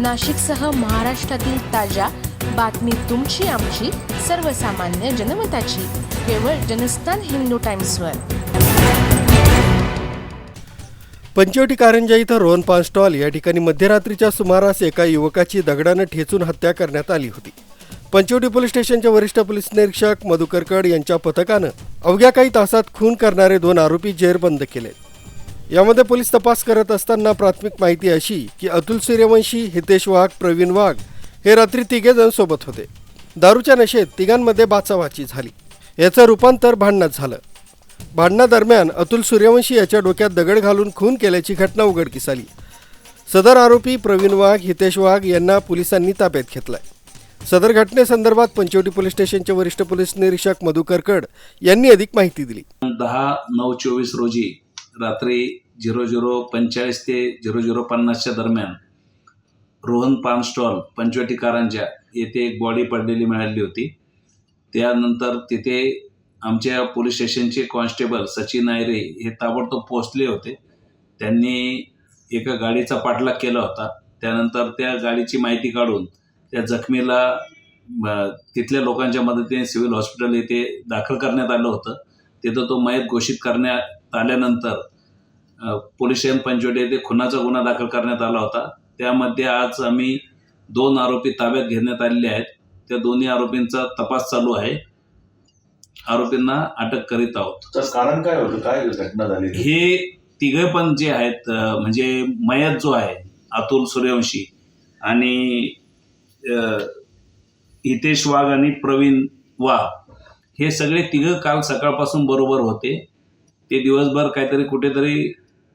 नाशिकसह महाराष्ट्रातील ताज्या बातमी तुमची आमची सर्वसामान्य जनमताची. केवळ जनस्थान हिंदू टाइम्सवर. पंचवटी कारंजा इथं रोहन पान स्टॉल या ठिकाणी मध्यरात्रीच्या सुमारास एका युवकाची दगडानं ठेचून हत्या करण्यात आली होती. पंचवटी पोलीस स्टेशनचे वरिष्ठ पोलीस निरीक्षक मधुकरकड यांच्या पथकानं अवघ्या काही तासात खून करणारे दोन आरोपी जेरबंद केले. यामध्ये पोलीस तपास करत असताना प्राथमिक माहिती अशी की अतुल सूर्यवंशी हितेश वाघ प्रवीण वाघ हे रात्री तिघेजण सोबत होते. दारूच्या नशेत तिघांमध्ये बाचाबाची झाली. याचं रूपांतर भांडणात झालं. भांडणादरम्यान अतुल सूर्यवंशी याच्या डोक्यात दगड घालून खून केल्याची घटना उघडकीस आली. सदर आरोपी प्रवीण वाघ हितेश वाघ यांना पोलिसांनी ताब्यात घेतलाय. सदर घटनेसंदर्भात पंचवटी पोलीस स्टेशनचे वरिष्ठ पोलीस निरीक्षक मधुकरकड यांनी अधिक माहिती दिली. दहा नऊ चोवीस रोजी रात्री झिरो झिरो पंचेचाळीस ते झिरो झिरो पन्नासच्या दरम्यान रोहन पान स्टॉल पंचवटी कारंजा येथे एक बॉडी पडलेली मिळाली होती. त्यानंतर तिथे आमच्या पोलीस स्टेशनचे कॉन्स्टेबल सचिन आयरे हे ताबडतोब पोहोचले होते. त्यांनी एका गाडीचा पाठलाग केला होता. त्यानंतर त्या गाडीची माहिती काढून त्या जखमीला तिथल्या लोकांच्या मदतीने सिव्हिल हॉस्पिटल येथे दाखल करण्यात आलं होतं. तिथं तो मयत घोषित करण्यात आल्यानंतर पोलीस स्टेशन पंचवटी येथे खुनाचा गुन्हा दाखल करण्यात आला होता. त्यामध्ये आज आम्ही दोन आरोपी ताब्यात घेण्यात आलेले आहेत. त्या दोन्ही आरोपींचा तपास चालू आहे. आरोपींना अटक करीत आहोत. कारण काय होतं? काय घटना झाली? हे तिघे पण जे आहेत म्हणजे मयत जो आहे अतुल सूर्यवंशी आणि हितेश वाघ आणि प्रवीण वाघ हे सगळे तिघं काल सकाळपासून बरोबर होते. ते दिवसभर काहीतरी कुठेतरी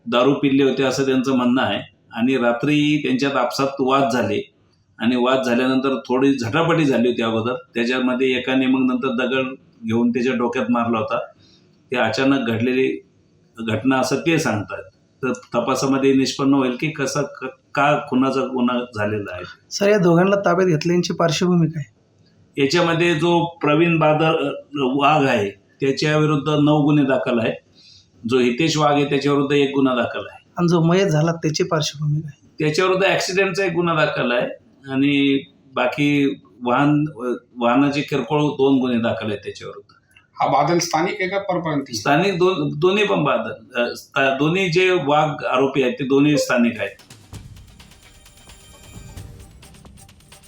दारू पिल्ले होते असं त्यांचं म्हणणं आहे. आणि रात्री त्यांच्यात आपसात वाद झाले. आणि वाद झाल्यानंतर थोडी झटापटी झाली होती अगोदर. त्याच्यामध्ये एकाने मग नंतर दगड घेऊन त्याच्या डोक्यात मारला होता. ते अचानक घडलेली घटना असं ते सांगतात. तर तपासामध्ये निष्पन्न होईल की कसा क- का खुनाचा गुन्हा झालेला आहे? सर या दोघांना ताब्यात घेतल्याची पार्श्वभूमी काय? याच्यामध्ये जो प्रवीण बादर अ, वाघ आहे त्याच्या विरुद्ध नऊ गुन्हे दाखल आहे जो हितेश वाघ आहे त्याच्या विरुद्ध एक गुन्हा दाखल आहे. आणि जो मयत झाला त्याची पार्श्वभूमी काय? त्याच्या विरुद्ध ऍक्सिडेंटचा एक गुन्हा दाखल आहे. आणि बाकी वाहन वाहनाचे किरकोळ दोन गुन्हे दाखल आहेत त्याच्या विरुद्ध हा बादल स्थानिक आहे का परप्रांतीय? स्थानिक दोन दोन्ही पण बादल दोन्ही जे वाघ आरोपी आहेत ते दोन्ही स्थानिक आहेत.